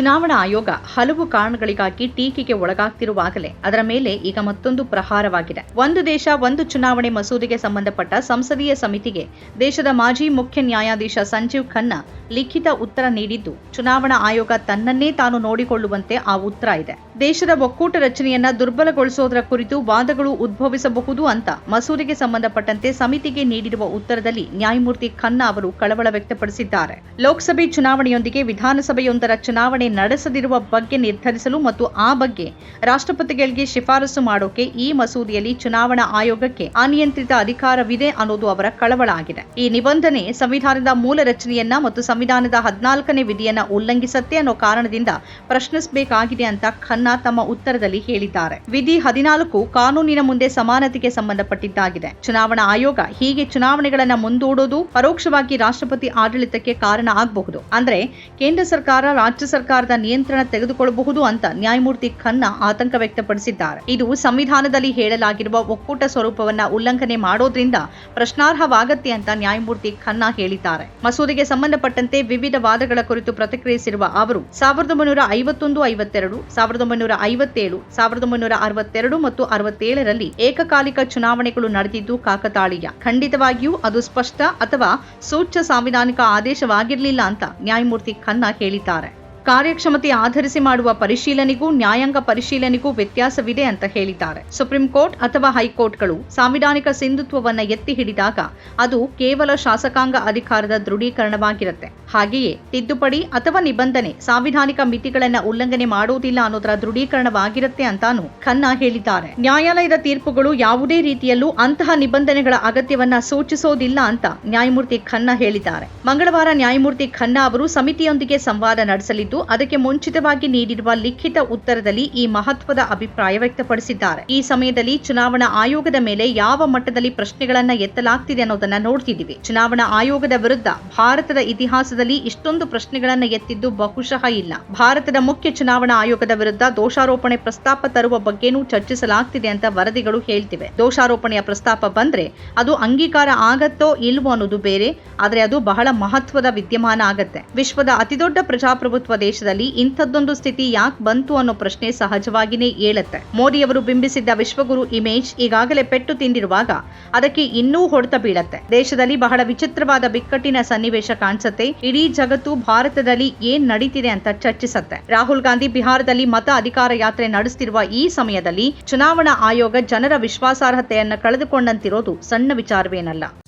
ಚುನಾವಣಾ ಆಯೋಗ ಹಲವು ಕಾರಣಗಳಿಗಾಗಿ ಟೀಕೆಗೆ ಒಳಗಾಗ್ತಿರುವಾಗಲೇ ಅದರ ಮೇಲೆ ಈಗ ಮತ್ತೊಂದು ಪ್ರಹಾರವಾಗಿದೆ. ಒಂದು ದೇಶ, ಒಂದು ಚುನಾವಣೆ ಮಸೂದೆಗೆ ಸಂಬಂಧಪಟ್ಟ ಸಂಸದೀಯ ಸಮಿತಿಗೆ ದೇಶದ ಮಾಜಿ ಮುಖ್ಯ ನ್ಯಾಯಾಧೀಶ ಸಂಜೀವ್ ಖನ್ನಾ ಲಿಖಿತ ಉತ್ತರ ನೀಡಿದ್ದು, ಚುನಾವಣಾ ಆಯೋಗ ತನ್ನನ್ನೇ ತಾನು ನೋಡಿಕೊಳ್ಳುವಂತೆ ಆ ಉತ್ತರ ಇದೆ. ದೇಶದ ಒಕ್ಕೂಟ ರಚನೆಯನ್ನ ದುರ್ಬಲಗೊಳಿಸೋದರ ಕುರಿತು ವಾದಗಳು ಉದ್ಭವಿಸಬಹುದು ಅಂತ ಮಸೂದೆಗೆ ಸಂಬಂಧಪಟ್ಟಂತೆ ಸಮಿತಿಗೆ ನೀಡಿರುವ ಉತ್ತರದಲ್ಲಿ ನ್ಯಾಯಮೂರ್ತಿ ಖನ್ನಾ ಅವರು ಕಳವಳ ವ್ಯಕ್ತಪಡಿಸಿದ್ದಾರೆ. ಲೋಕಸಭೆ ಚುನಾವಣೆಯೊಂದಿಗೆ ವಿಧಾನಸಭೆಯೊಂದರ ಚುನಾವಣೆ ನಡೆಸದಿರುವ ಬಗ್ಗೆ ನಿರ್ಧರಿಸಲು ಮತ್ತು ಆ ಬಗ್ಗೆ ರಾಷ್ಟ್ರಪತಿಗಳಿಗೆ ಶಿಫಾರಸು ಮಾಡೋಕೆ ಈ ಮಸೂದೆಯಲ್ಲಿ ಚುನಾವಣಾ ಆಯೋಗಕ್ಕೆ ಅನಿಯಂತ್ರಿತ ಅಧಿಕಾರವಿದೆ ಅನ್ನೋದು ಅವರ ಕಳವಳ ಆಗಿದೆ. ಈ ನಿಬಂಧನೆ ಸಂವಿಧಾನದ ಮೂಲ ರಚನೆಯನ್ನ ಮತ್ತು ಸಂವಿಧಾನದ ಹದಿನಾಲ್ಕನೇ ವಿಧಿಯನ್ನ ಉಲ್ಲಂಘಿಸತ್ತೆ ಅನ್ನೋ ಕಾರಣದಿಂದ ಪ್ರಶ್ನಿಸಬೇಕಾಗಿದೆ ಅಂತ ಖನ್ನಾ ತಮ್ಮ ಉತ್ತರದಲ್ಲಿ ಹೇಳಿದ್ದಾರೆ. ವಿಧಿ ಹದಿನಾಲ್ಕು ಕಾನೂನಿನ ಮುಂದೆ ಸಮಾನತೆಗೆ ಸಂಬಂಧಪಟ್ಟಿದ್ದಾಗಿದೆ. ಚುನಾವಣಾ ಆಯೋಗ ಹೀಗೆ ಚುನಾವಣೆಗಳನ್ನ ಮುಂದೂಡೋದು ಪರೋಕ್ಷವಾಗಿ ರಾಷ್ಟ್ರಪತಿ ಆಡಳಿತಕ್ಕೆ ಕಾರಣ ಆಗಬಹುದು. ಅಂದ್ರೆ ಕೇಂದ್ರ ಸರ್ಕಾರ, ರಾಜ್ಯ ಸರ್ಕಾರದ ನಿಯಂತ್ರಣ ತೆಗೆದುಕೊಳ್ಳಬಹುದು ಅಂತ ನ್ಯಾಯಮೂರ್ತಿ ಖನ್ನಾ ಆತಂಕ ವ್ಯಕ್ತಪಡಿಸಿದ್ದಾರೆ. ಇದು ಸಂವಿಧಾನದಲ್ಲಿ ಹೇಳಲಾಗಿರುವ ಒಕ್ಕೂಟ ಸ್ವರೂಪವನ್ನ ಉಲ್ಲಂಘನೆ ಮಾಡೋದ್ರಿಂದ ಪ್ರಶ್ನಾರ್ಹವಾಗತ್ತೆ ಅಂತ ನ್ಯಾಯಮೂರ್ತಿ ಖನ್ನಾ ಹೇಳಿದ್ದಾರೆ. ಮಸೂದೆಗೆ ಸಂಬಂಧಪಟ್ಟಂತೆ ವಿವಿಧ ವಾದಗಳ ಕುರಿತು ಪ್ರತಿಕ್ರಿಯಿಸಿರುವ ಅವರು, ಸಾವಿರದ ಒಂಬೈನೂರ ಐವತ್ತೊಂದು, ಐವತ್ತೆರಡು, ಸಾವಿರದ ಒಂಬೈನೂರ ಐವತ್ತೇಳು, ಸಾವಿರದ ಒಂಬೈನೂರ ಅರವತ್ತೆರಡು ಮತ್ತು ಅರವತ್ತೇಳರಲ್ಲಿ ಏಕಕಾಲಿಕ ಚುನಾವಣೆಗಳು ನಡೆದಿದ್ದು ಕಾಕತಾಳೀಯ. ಖಂಡಿತವಾಗಿಯೂ ಅದು ಸ್ಪಷ್ಟ ಅಥವಾ ಸೂಚ್ಯ ಸಾಂವಿಧಾನಿಕ ಆದೇಶವಾಗಿರಲಿಲ್ಲ ಅಂತ ನ್ಯಾಯಮೂರ್ತಿ ಖನ್ನಾ ಹೇಳಿದ್ದಾರೆ. ಕಾರ್ಯಕ್ಷಮತೆ ಆಧರಿಸಿ ಮಾಡುವ ಪರಿಶೀಲನೆಗೂ, ನ್ಯಾಯಾಂಗ ಪರಿಶೀಲನೆಗೂ ವ್ಯತ್ಯಾಸವಿದೆ ಅಂತ ಹೇಳಿದ್ದಾರೆ. ಸುಪ್ರೀಂ ಕೋರ್ಟ್ ಅಥವಾ ಹೈಕೋರ್ಟ್ಗಳು ಸಾಂವಿಧಾನಿಕ ಸಿಂಧುತ್ವವನ್ನು ಎತ್ತಿ ಹಿಡಿದಾಗ ಅದು ಕೇವಲ ಶಾಸಕಾಂಗ ಅಧಿಕಾರದ ದೃಢೀಕರಣವಾಗಿರುತ್ತೆ. ಹಾಗೆಯೇ ತಿದ್ದುಪಡಿ ಅಥವಾ ನಿಬಂಧನೆ, ಸಾಂವಿಧಾನಿಕ ಮಿತಿಗಳನ್ನ ಉಲ್ಲಂಘನೆ ಮಾಡುವುದಿಲ್ಲ ಅನ್ನೋದರ ದೃಢೀಕರಣವಾಗಿರುತ್ತೆ ಅಂತಾನು ಖನ್ನಾ ಹೇಳಿದ್ದಾರೆ. ನ್ಯಾಯಾಲಯದ ತೀರ್ಪುಗಳು ಯಾವುದೇ ರೀತಿಯಲ್ಲೂ ಅಂತಹ ನಿಬಂಧನೆಗಳ ಅಗತ್ಯವನ್ನ ಸೂಚಿಸೋದಿಲ್ಲ ಅಂತ ನ್ಯಾಯಮೂರ್ತಿ ಖನ್ನಾ ಹೇಳಿದ್ದಾರೆ. ಮಂಗಳವಾರ ನ್ಯಾಯಮೂರ್ತಿ ಖನ್ನಾ ಅವರು ಸಮಿತಿಯೊಂದಿಗೆ ಸಂವಾದ ನಡೆಸಲಿದ್ದು, ಅದಕ್ಕೆ ಮುಂಚಿತವಾಗಿ ನೀಡಿರುವ ಲಿಖಿತ ಉತ್ತರದಲ್ಲಿ ಈ ಮಹತ್ವದ ಅಭಿಪ್ರಾಯ ವ್ಯಕ್ತಪಡಿಸಿದ್ದಾರೆ. ಈ ಸಮಯದಲ್ಲಿ ಚುನಾವಣಾ ಆಯೋಗದ ಮೇಲೆ ಯಾವ ಮಟ್ಟದಲ್ಲಿ ಪ್ರಶ್ನೆಗಳನ್ನ ಎತ್ತಲಾಗ್ತಿದೆ ಅನ್ನೋದನ್ನ ನೋಡ್ತಿದ್ದೀವಿ. ಚುನಾವಣಾ ಆಯೋಗದ ವಿರುದ್ಧ ಭಾರತದ ಇತಿಹಾಸದಲ್ಲಿ ಇಷ್ಟೊಂದು ಪ್ರಶ್ನೆಗಳನ್ನು ಎತ್ತಿದ್ದು ಬಹುಶಃ ಇಲ್ಲ. ಭಾರತದ ಮುಖ್ಯ ಚುನಾವಣಾ ಆಯೋಗದ ವಿರುದ್ಧ ದೋಷಾರೋಪಣೆ ಪ್ರಸ್ತಾಪ ತರುವ ಬಗ್ಗೆನೂ ಚರ್ಚಿಸಲಾಗ್ತಿದೆ ಅಂತ ವರದಿಗಳು ಹೇಳ್ತಿವೆ. ದೋಷಾರೋಪಣೆಯ ಪ್ರಸ್ತಾಪ ಬಂದ್ರೆ ಅದು ಅಂಗೀಕಾರ ಆಗತ್ತೋ ಇಲ್ವೋ ಅನ್ನೋದು ಬೇರೆ, ಆದ್ರೆ ಅದು ಬಹಳ ಮಹತ್ವದ ವಿದ್ಯಮಾನ ಆಗತ್ತೆ. ವಿಶ್ವದ ಅತಿದೊಡ್ಡ ಪ್ರಜಾಪ್ರಭುತ್ವ ದೇಶದಲ್ಲಿ ಇಂಥದ್ದೊಂದು ಸ್ಥಿತಿ ಯಾಕೆ ಬಂತು ಅನ್ನೋ ಪ್ರಶ್ನೆ ಸಹಜವಾಗಿನೇ ಏಳತ್ತೆ. ಮೋದಿ ಅವರು ಬಿಂಬಿಸಿದ್ದ ವಿಶ್ವಗುರು ಇಮೇಜ್ ಈಗಾಗಲೇ ಪೆಟ್ಟು ತಿಂದಿರುವಾಗ ಅದಕ್ಕೆ ಇನ್ನೂ ಹೊಡೆತ ಬೀಳತ್ತೆ. ದೇಶದಲ್ಲಿ ಬಹಳ ವಿಚಿತ್ರವಾದ ಬಿಕ್ಕಟ್ಟಿನ ಸನ್ನಿವೇಶ ಕಾಣಿಸುತ್ತೆ. ಇಡೀ ಜಗತ್ತು ಭಾರತದಲ್ಲಿ ಏನ್ ನಡೀತಿದೆ ಅಂತ ಚರ್ಚಿಸತ್ತೆ. ರಾಹುಲ್ ಗಾಂಧಿ ಬಿಹಾರದಲ್ಲಿ ಮತ ಅಧಿಕಾರ ಯಾತ್ರೆ ನಡೆಸುತ್ತಿರುವ ಈ ಸಮಯದಲ್ಲಿ ಚುನಾವಣಾ ಆಯೋಗ ಜನರ ವಿಶ್ವಾಸಾರ್ಹತೆಯನ್ನ ಕಳೆದುಕೊಂಡಂತಿರೋದು ಸಣ್ಣ ವಿಚಾರವೇನಲ್ಲ.